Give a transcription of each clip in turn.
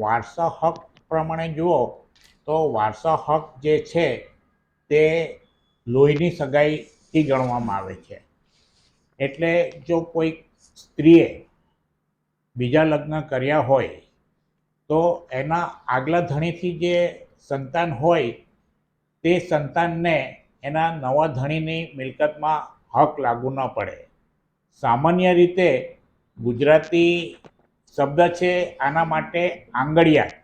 વારસા હક પ્રમાણે જુઓ, તો વારસા હક જે છે તે લોહીની સગાઈથી ગણવામાં આવે છે. એટલે જો કોઈ સ્ત્રીએ બીજા લગ્ન કર્યા હોય, તો એના આગલા ધણીથી જે સંતાન હોય, તે સંતાનને એના નવા ધણીની મિલકતમાં હક લાગુ ન પડે. સામાન્ય રીતે ગુજરાતી શબ્દ છે આના માટે આંગળિયા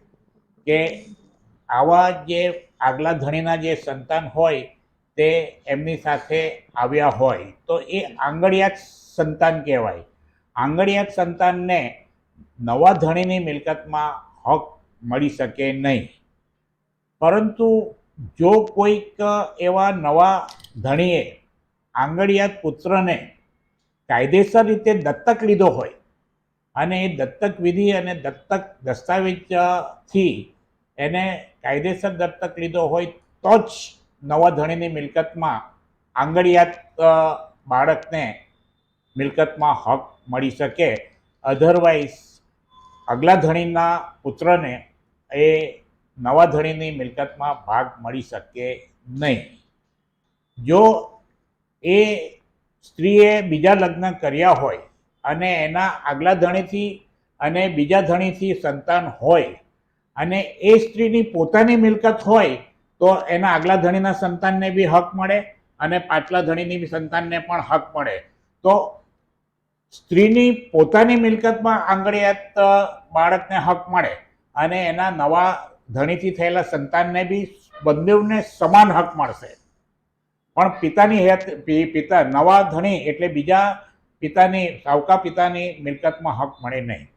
કે આવા જે આગલા ધણીના જે સંતાન હોય તે એમની સાથે આવ્યા હોય. તો એ આંગળિયાત સંતાન કહેવાય. આંગળિયાત સંતાનને નવા ધણીની મિલકતમાં હક મળી શકે નહીં. પરંતુ જો કોઈક એવા નવા ધણીએ આંગળિયાત પુત્રને કાયદેસર રીતે દત્તક લીધો હોય અને એ દત્તક વિધિ અને દત્તક દસ્તાવેજથી એને કાયદેસર દત્તક લીધો હોય તો જ નવા ધણીની મિલકતમાં આંગળિયાત બાળકને મિલકતમાં હક મળી શકે. અધરવાઇઝ અગલા ધણીના પુત્રને એ નવા ધણીની મિલકતમાં ભાગ મળી શકે નહીં. જો એ સ્ત્રીએ બીજા લગ્ન કર્યા હોય અને એના આગલા ધણીથી અને બીજા ધણીથી સંતાન હોય અને એ સ્ત્રીની પોતાની મિલકત હોય તો એના આગલા ધણીના સંતાનને બી હક મળે અને પાછલા ધણીની બી સંતાનને પણ હક મળે. તો સ્ત્રીની પોતાની મિલકતમાં આંગળિયાત બાળકને હક મળે અને એના નવા ધણીથી થયેલા સંતાનને બી બંનેવને સમાન હક મળશે. પણ પિતાની હેત પિતા નવા ધણી એટલે બીજા પિતાની સાવકા પિતાની મિલકતમાં હક મળે નહીં.